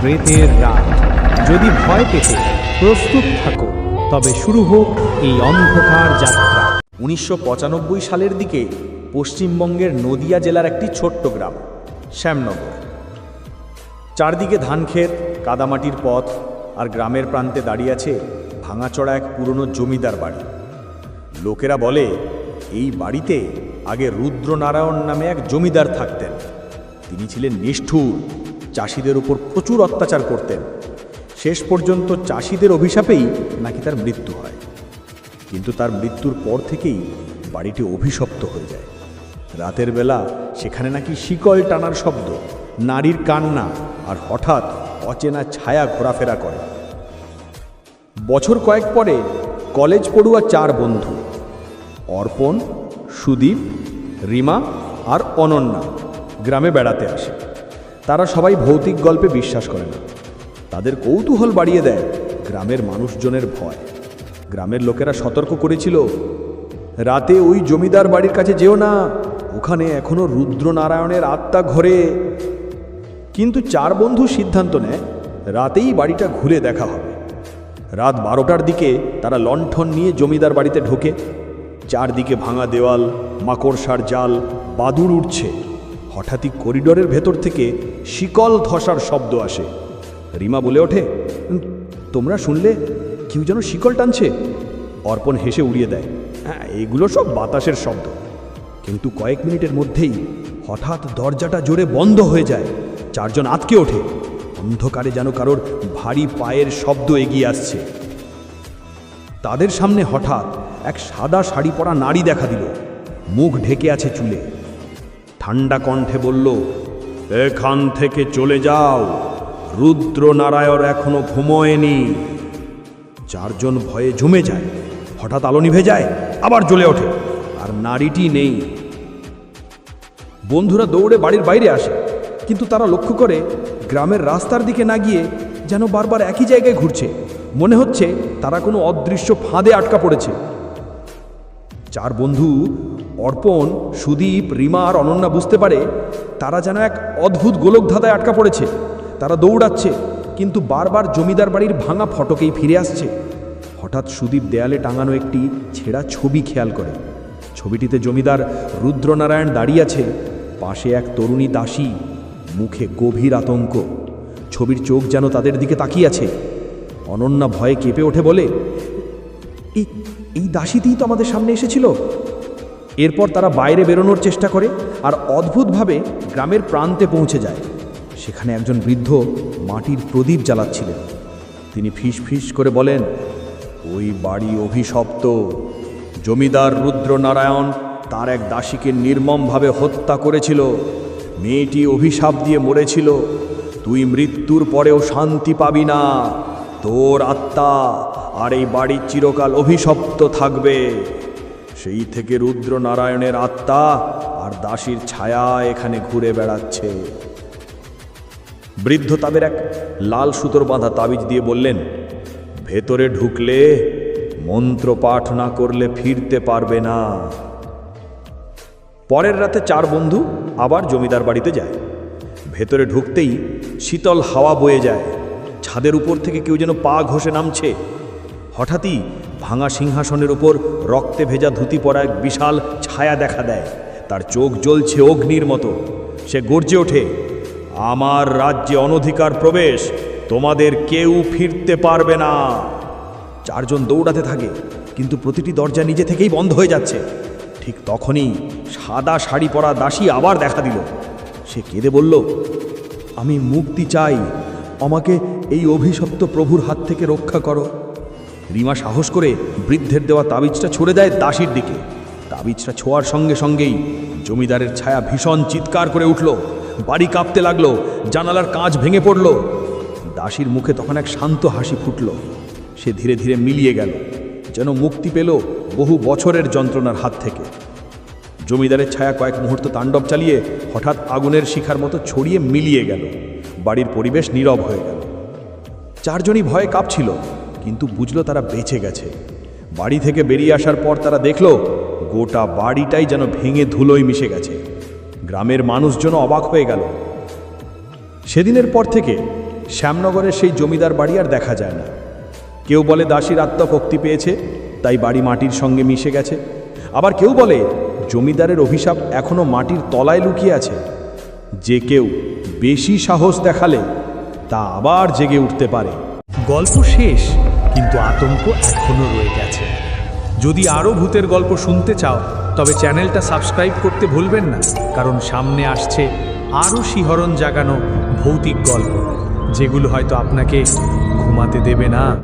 প্রেতের রাত। যদি ভয় পেতে প্রস্তুত থাকো, তবে শুরু হোক এই অন্ধকার যাত্রা। উনিশশো পঁচানব্বই সালের দিকে পশ্চিমবঙ্গের নদিয়া জেলার একটি ছোট্ট গ্রাম, শ্যামনগর। চারদিকে ধানক্ষেত, কাদামাটির পথ আর গ্রামের প্রান্তে দাঁড়িয়ে আছে ভাঙাচড়া এক পুরনো জমিদার বাড়ি। লোকেরা বলে, এই বাড়িতে আগে রুদ্রনারায়ণ নামে এক জমিদার থাকতেন। তিনি ছিলেন নিষ্ঠুর চাষিদের উপর প্রচুর অত্যাচার করতেন। শেষ পর্যন্ত চাষিদের অভিশাপেই নাকি তার মৃত্যু হয়। কিন্তু তার মৃত্যুর পর থেকেই বাড়িটি অভিশপ্ত হয়ে যায়। রাতের বেলা সেখানে নাকি শিকল টানার শব্দ, নারীর কান্না আর হঠাৎ অচেনা ছায়া ঘোরাফেরা করে। বছর কয়েক পরে কলেজ পড়ুয়া চার বন্ধু, অর্পণ, সুদীপ, রিমা আর অনন্যা গ্রামে বেড়াতে আসে। তারা সবাই ভৌতিক গল্পে বিশ্বাস করে না। তাদের কৌতূহল বাড়িয়ে দেয় গ্রামের মানুষজনের ভয়। গ্রামের লোকেরা সতর্ক করেছিল, রাতে ওই জমিদার বাড়ির কাছে যেও না, ওখানে এখনও রুদ্রনারায়ণের আত্মা ঘরে। কিন্তু চার বন্ধু সিদ্ধান্ত নেয়, রাতেই বাড়িটা ঘুরে দেখা হবে। রাত বারোটার দিকে তারা লণ্ঠন নিয়ে জমিদার বাড়িতে ঢোকে। চারদিকে ভাঙা দেওয়াল, মাকড়সার জাল, বাদুড় উঠছে হঠাৎই করিডোরের ভেতর থেকে শিকল ধসার শব্দ আসে। রিমা বলে ওঠে তোমরা শুনলে কেউ যেন শিকল টানছে? অর্পণ হেসে উড়িয়ে দেয় হ্যাঁ এগুলো সব বাতাসের শব্দ। কিন্তু কয়েক মিনিটের মধ্যেই হঠাৎ দরজাটা জোরে বন্ধ হয়ে যায়। চারজন আটকে ওঠে, অন্ধকারে যেন কারোর ভারী পায়ের শব্দ এগিয়ে আসছে। তাদের সামনে হঠাৎ এক সাদা শাড়ি পরা নারী দেখা দিল। মুখ ঢেকে আছে চুলে। ঠান্ডা কণ্ঠে বলল, এখান থেকে চলে যাও। রুদ্র নারায়ণ এখনও ঘুমোয়নি। চারজন ভয়ে ঝুমে যায়। হঠাৎ আলো নিভে যায়, আবার জ্বলে ওঠে, আর নারীটি নেই। বন্ধুরা দৌড়ে বাড়ির বাইরে আসে, কিন্তু তারা লক্ষ্য করে গ্রামের রাস্তার দিকে না গিয়ে যেন বারবার একই জায়গায় ঘুরছে। মনে হচ্ছে তারা কোনো অদৃশ্য ফাঁদে আটকা পড়েছে। চার বন্ধু, অর্পণ, সুদীপ, রিমা আর অনন্যা বুঝতে পারে তারা যেন এক অদ্ভুত গোলকধাঁধায় আটকা পড়েছে। তারা দৌড়াচ্ছে, কিন্তু বারবার জমিদার বাড়ির ভাঙা ফটকেই ফিরে আসছে। হঠাৎ সুদীপ দেয়ালে টাঙানো একটি ছেঁড়া ছবি খেয়াল করে। ছবিটিতে জমিদার রুদ্রনারায়ণ দাঁড়িয়ে আছে, পাশে এক তরুণী দাসী, মুখে গভীর আতঙ্ক। ছবির চোখ যেন তাদের দিকে তাকিয়ে আছে। অনন্যা ভয়ে কেঁপে ওঠে বলে এই দাসীটিই তো আমাদের সামনে এসেছিল। এরপর তারা বাইরে বেরোনোর চেষ্টা করে আর অদ্ভুতভাবে গ্রামের প্রান্তে পৌঁছে যায়। সেখানে একজন বৃদ্ধ মাটির প্রদীপ জ্বালাচ্ছিলেন। তিনি ফিস ফিস করে বলেন, ওই বাড়ি অভিশপ্ত। জমিদার রুদ্রনারায়ণ তার এক দাসীকে নির্মমভাবে হত্যা করেছিল। মেয়েটি অভিশাপ দিয়ে মরেছিল। তুই মৃত্যুর পরেও শান্তি পাবি না। তোর আত্মা আর এই বাড়ি চিরকাল অভিশপ্ত থাকবে। সেই থেকে রুদ্র নারায়ণের আত্মা আর দাসীর ছায়া এখানে ঘুরে বেড়াচ্ছে। বৃদ্ধ তাদের এক লাল সুতোর বাঁধা তাবিজ দিয়ে বললেন, ভেতরে ঢুকলে মন্ত্র পাঠ না করলে ফিরতে পারবে না। পরের রাতে চার বন্ধু আবার জমিদার বাড়িতে যায়। ভেতরে ঢুকতেই শীতল হাওয়া বয়ে যায়। ছাদের উপর থেকে কেউ যেন পা ঘষে নামছে। হঠাৎই ভাঙা সিংহাসনের উপর রক্তে ভেজা ধুতি পরা এক বিশাল ছায়া দেখা দেয়। তার চোখ জ্বলছে অগ্নির মতো। সে গর্জে ওঠে, আমার রাজ্যে অনধিকার প্রবেশ, তোমাদের কেউ ফিরতে পারবে না। চারজন দৌড়াতে থাকে, কিন্তু প্রতিটি দরজা নিজে থেকেই বন্ধ হয়ে যাচ্ছে। ঠিক তখনই সাদা শাড়ি পরা দাসী আবার দেখা দিল। সে কেঁদে বলল, আমি মুক্তি চাই আমাকে এই অভিশপ্ত প্রভুর হাত থেকে রক্ষা করো। রিমা সাহস করে বৃদ্ধের দেওয়া তাবিজটা ছুড়ে দেয় দাসীর দিকে। তাবিজটা ছোঁয়ার সঙ্গে সঙ্গেই জমিদারের ছায়া ভীষণ চিৎকার করে উঠল। বাড়ি কাঁপতে লাগল, জানালার কাঁচ ভেঙে পড়ল। দাসীর মুখে তখন এক শান্ত হাসি ফুটল। সে ধীরে ধীরে মিলিয়ে গেল, যেন মুক্তি পেল বহু বছরের যন্ত্রণার হাত থেকে। জমিদারের ছায়া কয়েক মুহূর্ত তাণ্ডব চালিয়ে হঠাৎ আগুনের শিখার মতো ছড়িয়ে মিলিয়ে গেল। বাড়ির পরিবেশ নীরব হয়ে গেল। চারজনই ভয়ে কাঁপছিল, কিন্তু বুঝলো তারা বেঁচে গেছে। বাড়ি থেকে বেরিয়ে আসার পর তারা দেখল, গোটা বাড়িটাই যেন ভেঙে ধুলোয় মিশে গেছে। গ্রামের মানুষজন অবাক হয়ে গেল। সেদিনের পর থেকে শ্যামনগরের সেই জমিদার বাড়ি আর দেখা যায় না। কেউ বলে দাসীর আত্মা ভক্তি পেয়েছে, তাই বাড়ি মাটির সঙ্গে মিশে গেছে। আবার কেউ বলে জমিদারের অভিশাপ এখনও মাটির তলায় লুকিয়ে আছে। যে কেউ বেশি সাহস দেখালে তা আবার জেগে উঠতে পারে। গল্প শেষ, কিন্তু আতঙ্ক এখনও রয়ে গেছে। যদি আরও ভূতের গল্প শুনতে চাও, তবে চ্যানেলটা সাবস্ক্রাইব করতে ভুলবেন না, কারণ সামনে আসছে আরও শিহরণ জাগানো ভৌতিক গল্প, যেগুলো হয়তো আপনাকে ঘুমাতে দেবে না।